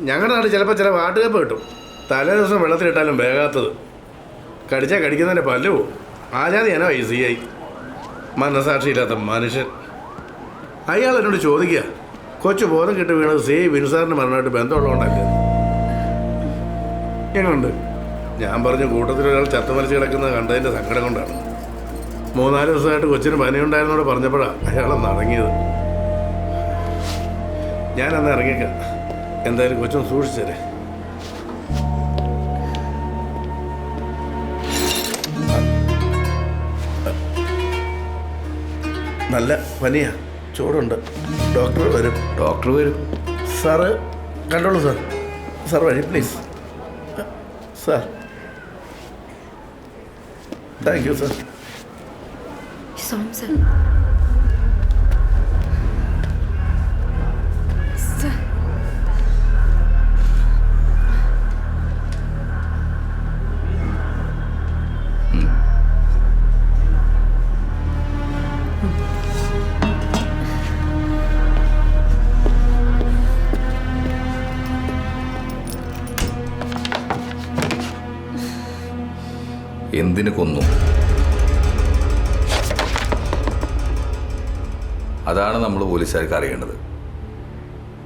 ഞങ്ങളുടെ നാട്ടിൽ ചിലപ്പോൾ ചില വാട്ടുകപ്പ് കിട്ടും. തലേ ദിവസം വെള്ളത്തിലിട്ടാലും വേകാത്തത് കടിച്ചാൽ കടിക്കുന്നതിന്റെ പല്ലു പോവും. ആചാര്യാനോ ഐ സി ഐ മനസാക്ഷിയില്ലാത്ത മനുഷ്യൻ. അയാൾ എന്നോട് ചോദിക്കുക കൊച്ചു ബോധം കിട്ടി വീണത് സി. വിൻസാറിന്റെ മരണമായിട്ട് ബന്ധമുള്ളതുകൊണ്ടല്ലേ? എങ്ങനെയുണ്ട് ഞാൻ പറഞ്ഞ കൂട്ടത്തിൽ ഒരാൾ ചത്തുമലിച്ച് കിടക്കുന്നത് കണ്ടതിന്റെ സങ്കടം കൊണ്ടാണ്. മൂന്നാൽ ദിവസമായിട്ട് കൊച്ചിന് പനിയുണ്ടായിരുന്നോട് പറഞ്ഞപ്പോഴാണ് അയാളെ ഇറങ്ങിയത് ഞാൻ അന്ന് ഇറങ്ങിയേക്കാം. എന്തായാലും കൊച്ചൊന്ന് സൂക്ഷിച്ചേരെ നല്ല പനിയാ. ചൂടുണ്ട്. ഡോക്ടർ വരും. ഡോക്ടർ വരും. സാറ് കണ്ടോളൂ സാർ. സാർ വഴി please. Sir. Thank you sir. Som sir sir. എന്തിനു കൊന്നു? അതാണ് നമ്മൾ പോലീസുകാർക്ക് അറിയേണ്ടത്.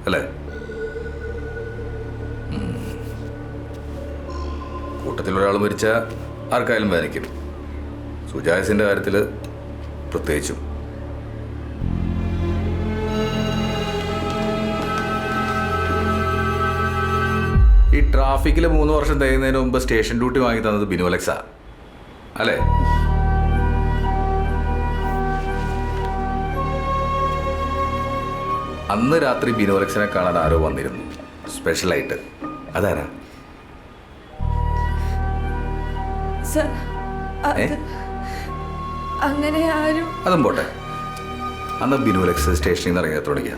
അല്ലേ? കൂട്ടത്തിലൊരാൾ മരിച്ച ആർക്കായാലും വേദനിക്കും. സുജായസിന്റെ കാര്യത്തിൽ പ്രത്യേകിച്ചും. ഈ ട്രാഫിക്കിൽ മൂന്ന് വർഷം തികയുന്നതിന് മുമ്പ് സ്റ്റേഷൻ ഡ്യൂട്ടി വാങ്ങി തന്നത് ബിനുവലക്സാ അല്ലേ? അന്ന് രാത്രി ബിനോലക്ഷനെ കാണാൻ ആരോ വന്നിരുന്നു. സ്പെഷ്യലായിട്ട്. അതാരാ? അങ്ങനെ ആരും അതും പോട്ടെ. അന്ന് ബിനോലക്സ് സ്റ്റേഷനിൽ നിന്ന് ഇറങ്ങി തുടങ്ങിയ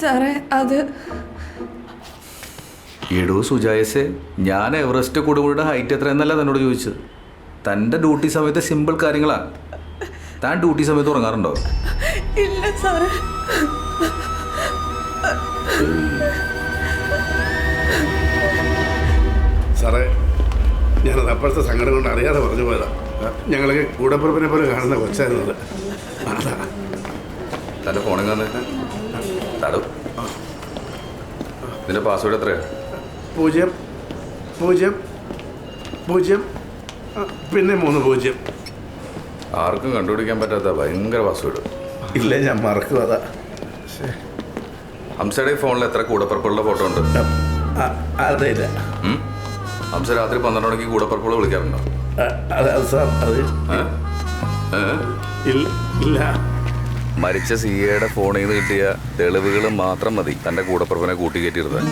സാറേ അത് എടോ സുജായസെ ഞാൻ എവറസ്റ്റ് കൊടുമുടിയുടെ ഹൈറ്റ് എത്ര എന്നല്ല തന്നോട് ചോദിച്ചത്. തന്റെ ഡ്യൂട്ടി സമയത്തെ സിമ്പിൾ കാര്യങ്ങളാണ് താൻ ഡ്യൂട്ടി സമയത്ത് ഉറങ്ങാറുണ്ടോ? ഇല്ല സാറേ സാറേ ഞാനത് അപ്പോഴത്തെ സങ്കടം കൊണ്ട് അറിയാതെ പറഞ്ഞു പോയതാ. ഞങ്ങൾക്ക് കൂടപ്പുറപ്പിനെ പോലെ കാണുന്ന കൊച്ചായിരുന്നത്. തന്റെ ഫോണിൽ കാണുന്നത് തടു. ഇതിന്റെ പാസ്വേഡ് എത്രയാ? പൂജ്യം പൂജ്യം പൂജ്യം പിന്നെ മൂന്ന് പൂജ്യം. ആർക്കും കണ്ടുപിടിക്കാൻ പറ്റാത്ത ഭയങ്കര പാസ്വേഡ് ഇല്ല ഞാൻ മറക്കും അതാ. ഹംസയുടെ ഫോണിൽ എത്ര കൂടപ്പറപ്പുള്ള ഫോട്ടോ ഉണ്ട്? അതില്ല? ഹംസ രാത്രി പന്ത്രണ്ട് മണിക്ക് കൂടപ്പറപ്പുകൾ വിളിക്കാറുണ്ടോ അത് സാർ? ഇല്ല ഇല്ല. മരിച്ച സി എയുടെ ഫോണിൽ നിന്ന് കിട്ടിയ തെളിവുകൾ മാത്രം മതി. തന്റെ കൂടപ്പറപ്പിനെ കൂട്ടിക്കയറ്റിയിരുന്നത്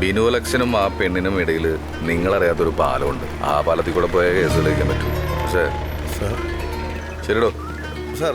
ബിനുലക്ഷനും ആ പെണ്ണിനും ഇടയിൽ നിങ്ങളറിയാത്തൊരു പാലമുണ്ട്. ആ പാലത്തിൽ കൂടെ പോയ കേസ് ലഭിക്കാൻ പറ്റും. പക്ഷേ ശരിടോ. സാർ